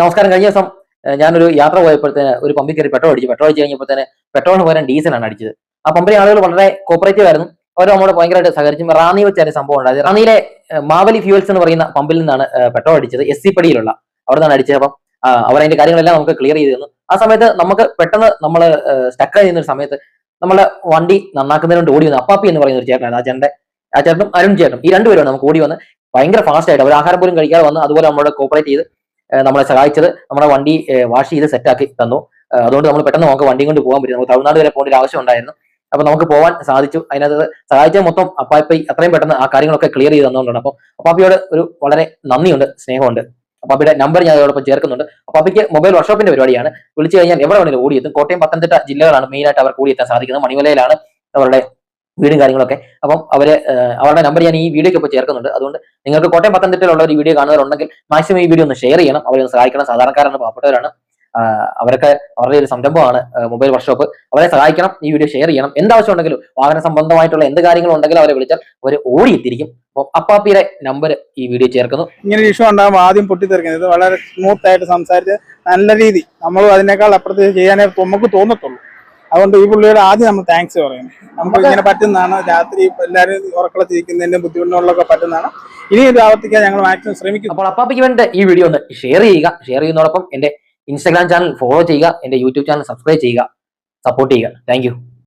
നമസ്കാരം. കഴിഞ്ഞ ദിവസം ഞാനൊരു യാത്ര പോയപ്പോഴത്തേന് ഒരു പമ്പിൽ കയറി പെട്രോൾ അടിച്ചു. പെട്രോൾ അടിച്ച് കഴിഞ്ഞപ്പോഴത്തേന് പെട്രോളിന് പകരം ഡീസലാണ് അടിച്ചത്. ആ പമ്പിലെ ആളുകൾ വളരെ കോപ്പറേറ്റീവ് ആയിരുന്നു. അവർ നമ്മോട് ഭയങ്കരമായിട്ട് സഹകരിച്ചു റാന്നി വെച്ചായിരുന്നു സംഭവം ഉണ്ടായത്. റാന്നിയിലെ മാവലി ഫ്യൂൽസ് എന്ന് പറയുന്ന പമ്പിൽ നിന്നാണ് പെട്രോൾ അടിച്ചത്. എസ് സി പടിയിലുള്ള അവിടെ നിന്നാണ് അടിച്ചത് അപ്പം അതിന്റെ കാര്യങ്ങളെല്ലാം നമുക്ക് ക്ലിയർ ചെയ്ത് തന്നു. ആ സമയത്ത് നമുക്ക് പെട്ടെന്ന് നമ്മൾ സ്റ്റക്ക് ചെയ്യുന്ന ഒരു സമയത്ത് നമ്മളെ വണ്ടി നന്നാക്കുന്നതിന് വേണ്ടി ഓടി വന്നു. അപ്പാപ്പി എന്ന് പറയുന്ന ഒരു ചേട്ടനാണ്. ആ ചേട്ടൻ ആ ചേട്ടനും അരുൺ ചേട്ടനും ഈ രണ്ടുപേരും നമുക്ക് ഓടി വന്ന് ഭയങ്കര ഫാസ്റ്റ് ആയിട്ട് അവർ ആഹാരം പോലും കഴിക്കാതെ വന്ന് അതുപോലെ നമ്മളോട് കോപ്പറേറ്റ് ചെയ്ത് നമ്മളെ സഹായിച്ചത് നമ്മുടെ വണ്ടി വാഷ് ചെയ്ത് സെറ്റാക്കി തന്നു. അതുകൊണ്ട് നമ്മൾ പെട്ടെന്ന് നമുക്ക് വണ്ടി കൊണ്ട് പോകാൻ പറ്റും നമുക്ക് തമിഴ്നാട് വരെ പോകേണ്ട ആവശ്യം ഉണ്ടായിരുന്നു. അപ്പൊ നമുക്ക് പോകാൻ സാധിച്ചു. അതിനകത്ത് സഹായിച്ച മൊത്തം അപ്പാപ്പി അത്രയും പെട്ടെന്ന് ആ കാര്യങ്ങളൊക്കെ ക്ലിയർ ചെയ്ത് തന്നുകൊണ്ടാണ് അപ്പം അപ്പാപ്പിയോട് ഒരു വളരെ നന്ദിയുണ്ട് സ്നേഹമുണ്ട്. അപ്പാപ്പിയുടെ നമ്പർ ഞാൻ അതോടൊപ്പം ചേർക്കുന്നുണ്ട്. അപ്പാപ്പിക്ക് മൊബൈൽ വർക്ക്ഷോപ്പിന്റെ പരിപാടിയാണ്. വിളിച്ചു കഴിഞ്ഞാൽ എവിടെ വേണമെങ്കിലും ഓടിയെത്തും. കോട്ടയം പത്തനംതിട്ട ജില്ലകളാണ് മെയിനായിട്ട് അവർക്ക് ഓടിയെത്താൻ സാധിക്കുന്നത്. മണിമലയിലാണ് അവരുടെ വീടും കാര്യങ്ങളൊക്കെ. അപ്പം അവർ അവരുടെ നമ്പർ ഞാൻ ഈ വീഡിയോക്ക് ഇപ്പോൾ ചേർക്കുന്നുണ്ട്. അതുകൊണ്ട് നിങ്ങൾക്ക് കോട്ടയം പത്തനംതിട്ടയിലുള്ള ഒരു വീഡിയോ കാണുന്നവരുണ്ടെങ്കിൽ മാക്സിമം ഈ വീഡിയോ ഒന്ന് ഷെയർ ചെയ്യണം. അവരെ ഒന്ന് സഹായിക്കണം. സാധാരണക്കാരാണ് പാവപ്പെട്ടവരാണ്. അവരൊക്കെ അവരുടെ ഒരു സംരംഭമാണ് മൊബൈൽ വർക്ക്ഷോപ്പ് അവരെ സഹായിക്കണം ഈ വീഡിയോ ഷെയർ ചെയ്യണം. എന്താവശ്യം ഉണ്ടെങ്കിലും വാഹന സംബന്ധമായിട്ടുള്ള എന്ത് കാര്യങ്ങളും ഉണ്ടെങ്കിലും അവരെ വിളിച്ചാൽ അവർ ഓടിയെത്തിരിക്കും അപ്പോൾ അപ്പാപ്പിയുടെ നമ്പർ ഈ വീഡിയോ ചേർക്കുന്നു. ഇങ്ങനെ ഇഷ്യൂ ഉണ്ടാകുമ്പോൾ ആദ്യം പൊട്ടിത്തെറിക്കുന്നത്. വളരെ സ്മൂത്ത് ആയിട്ട് സംസാരിച്ച് നല്ല രീതി. നമ്മൾ അതിനേക്കാൾ അപ്പുറത്ത് ചെയ്യാനേ നമുക്ക് തോന്നത്തുള്ളൂ. അതുകൊണ്ട് ഈ പുള്ളിയോട് ആദ്യം നമ്മൾ താങ്ക്സ് പറയണം നമുക്ക് ഇങ്ങനെ പറ്റുന്നതാണ്. രാത്രി എല്ലാവരും ഉറക്കളത്തിരിക്കുന്നതിന്റെ ബുദ്ധിമുട്ടുകളൊക്കെ പറ്റുന്നതാണ്. ഇനി ഇത് ആവർത്തിക്കാൻ ഞങ്ങൾ മാക്സിമം ശ്രമിക്കും അപ്പോൾ അപ്പാപ്പയ്ക്ക് വേണ്ട ഈ വീഡിയോ ഒന്ന് ഷെയർ ചെയ്യുക. ഷെയർ ചെയ്യുന്നതോടൊപ്പം എന്റെ ഇൻസ്റ്റാഗ്രാം ചാനൽ ഫോളോ ചെയ്യുക. എന്റെ യൂട്യൂബ് ചാനൽ സബ്സ്ക്രൈബ് ചെയ്യുക. സപ്പോർട്ട് ചെയ്യുക. താങ്ക്